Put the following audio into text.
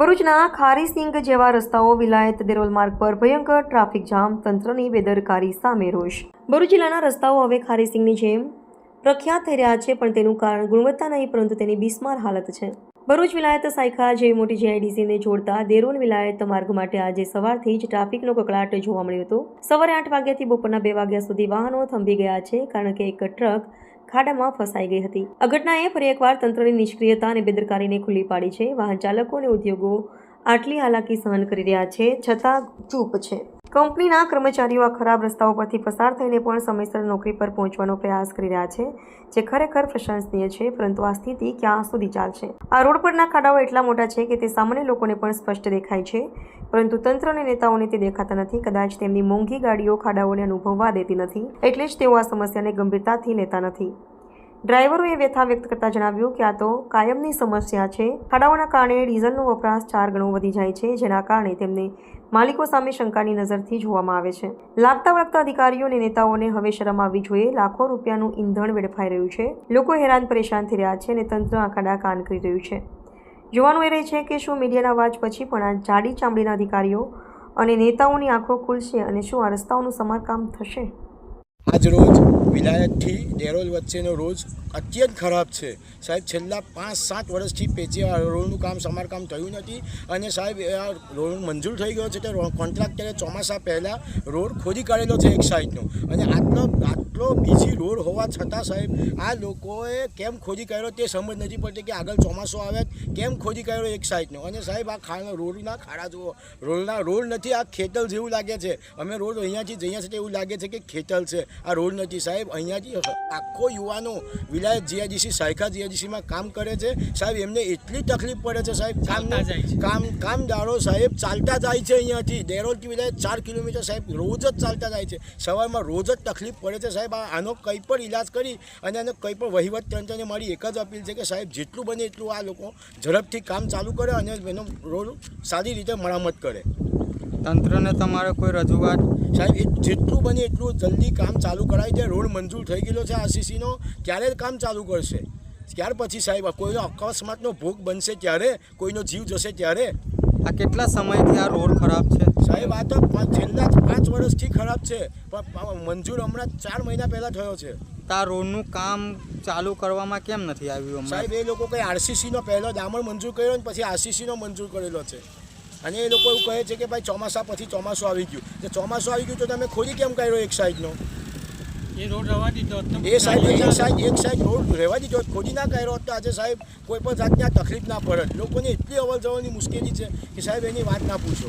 ભરૂચના ખારીસિંગ જેવા રસ્તાઓ વિલાયત દેરોલ માર્ગ પર ભયંકર ટ્રાફિક જામ, તંત્રની બેદરકારી સામે રોષ. ભરૂચ જિલ્લાના રસ્તાઓ હવે ખારીસિંગની જેમ પ્રખ્યાત થઈ રહ્યા છે, પણ તેનું કારણ ગુણવત્તા નહીં, પરંતુ તેની બિસ્માર હાલત છે. ભરૂચ વિલાયત સાયખા જેવી મોટી જીઆઈડીસીને જોડતા દેરોલ વિલાયત માર્ગ માટે આજે સવારથી જ ટ્રાફિકનો કકળાટ જોવા મળ્યો હતો. સવારે આઠ વાગ્યાથી બપોરના બે વાગ્યા સુધી વાહનો થંભી ગયા છે, કારણ કે એક ટ્રક ખાડામાં ફસાઈ ગઈ હતી. આ ઘટનાએ ફરી એકવાર તંત્રની નિષ્ક્રિયતા અને બેદરકારીને ખુલ્લી પાડી છે. વાહન ચાલકો અને ઉદ્યોગો આટલી હાલાકી સહન કરી રહ્યા છે, છતાં ચૂપ છે. કંપનીના કર્મચારીઓ આ ખરાબ રસ્તાઓ પરથી પસાર થઈને પણ સમયસર નોકરી પર પહોંચવાનો પ્રયાસ કરી રહ્યા છે, જે ખરેખર પ્રશંસનીય છે, પરંતુ આ સ્થિતિ ક્યાં સુધી ચાલશે? આ રોડ પરના ખાડાઓ એટલા મોટા છે કે તે સામાન્ય લોકોને પણ સ્પષ્ટ દેખાય છે. પરંતુ તંત્ર અને નેતાઓને તે દેખાતા નથી. કદાચ તેમની મોંઘી ગાડીઓ ખાડાઓને અનુભવવા દેતી નથી. એટલે જ તેઓ આ સમસ્યાને ગંભીરતાથી લેતા નથી. ડ્રાઈવરોએ વ્યથા વ્યક્ત કરતા જણાવ્યું કે આ તો કાયમની સમસ્યા છે. ખાડાઓના કારણે ડીઝલનો વપરાશ ચાર ગણો વધી જાય છે, જેના કારણે તેમને માલિકો સામે શંકાની નજરથી જોવામાં આવે છે. લાગતા વળગતા અધિકારીઓ અને નેતાઓને હવે શરમ આવવી જોઈએ. લાખો રૂપિયાનું ઈંધણ વેડફાઈ રહ્યું છે. લોકો હેરાન પરેશાન થઈ રહ્યા છે અને તંત્ર આંખાડા કાન કરી રહ્યું છે. જોવાનું એ રહે છે કે શું મીડિયાના અવાજ પછી પણ આ જાડી ચામડીના અધિકારીઓ અને નેતાઓની આંખો ખુલશે અને શું આ રસ્તાઓનું સમારકામ થશે? આજ રોજ વિલાયતથી ડેરોલ વચ્ચેનો રોજ અત્યંત ખરાબ છે. સાહેબ, છેલ્લા પાંચ, સાત વર્ષથી પેચે રોડનું કામ સમારકામ થયું નથી અને સાહેબ આ રોડ મંજૂર થઈ ગયો છે તે કોન્ટ્રાક્ટરે ચોમાસા પહેલાં રોડ ખોદી કાઢેલો છે એક સાઈડનો. અને આટલો આટલો બીજી રોડ હોવા છતાં સાહેબ આ લોકોએ કેમ ખોદી કર્યો તે સમજ નથી પડતી કે આગળ ચોમાસો આવે કેમ ખોદી કર્યો એક સાઈડનો. અને સાહેબ આ ખાડા રોડના ખાડા જુઓ રોડના રોડ નથી આ ખેતલ જેવું લાગે છે. અમે રોડ અહીંયાથી જઈએ છીએ એવું લાગે છે કે ખેતલ છે. આ રોડ નથી સાહેબ અહીંયાથી આખો યુવાનો વિલાયત જીઆઈડીસી સાયકા જીઆઈડીસીમાં કામ કરે છે. સાહેબ એમને એટલી તકલીફ પડે છે સાહેબ કામ કામ કામદારો સાહેબ ચાલતા જાય છે અહીંયાથી. દેરોલથી વિલાયત ચાર કિલોમીટર સાહેબ રોજ જ ચાલતા જાય છે. સવારમાં રોજ જ તકલીફ પડે છે સાહેબ આ- આનો કંઈ પણ ઈલાજ કરી અને એને કંઈ પણ વહીવટ તંત્રને મારી એક જ અપીલ છે કે સાહેબ જેટલું બને એટલું આ લોકો ઝડપથી કામ ચાલુ કરે અને એનો રોડ સારી રીતે મરામત કરે. તંત્રને તમારે કોઈ રજૂઆત? સાહેબ એ જેટલું બને એટલું જલ્દી કામ ચાલુ કરાવી દે રોડ મંજૂર થઈ ગયેલો છે આરસીસીનો ત્યારે જ કામ ચાલુ કરશે. ત્યાર પછી સાહેબ કોઈનો અકસ્માતનો ભોગ બનશે ત્યારે? કોઈનો જીવ જશે ત્યારે? આ કેટલા સમયથી આ રોડ ખરાબ છે? સાહેબ આ તો છેલ્લા પાંચ વર્ષથી ખરાબ છે. પણ મંજૂર હમણાં ચાર મહિના પહેલાં થયો છે. તો આ રોડનું કામ ચાલુ કરવામાં કેમ નથી આવ્યું સાહેબ એ લોકો કંઈ આરસીસીનો પહેલો દામણ મંજૂર કર્યો ને પછી આરસીસીનો મંજૂર કરેલો છે. અને એ લોકો એવું કહે છે કે ભાઈ ચોમાસા પછી ચોમાસું આવી ગયું. તો ચોમાસું આવી ગયું તો તમે ખોલી કેમ કાઢ્યો એક સાઈડનો? એ સાઈડ એક સાહેબ એક સાહેબ રોડ રહેવા દીધો ખોદી ના કર્યો તો આજે સાહેબ કોઈ પણ જાતની આ તકલીફ ના પડત લોકોને એટલી અવર જવાની મુશ્કેલી છે કે સાહેબ એની વાત ના પૂછો.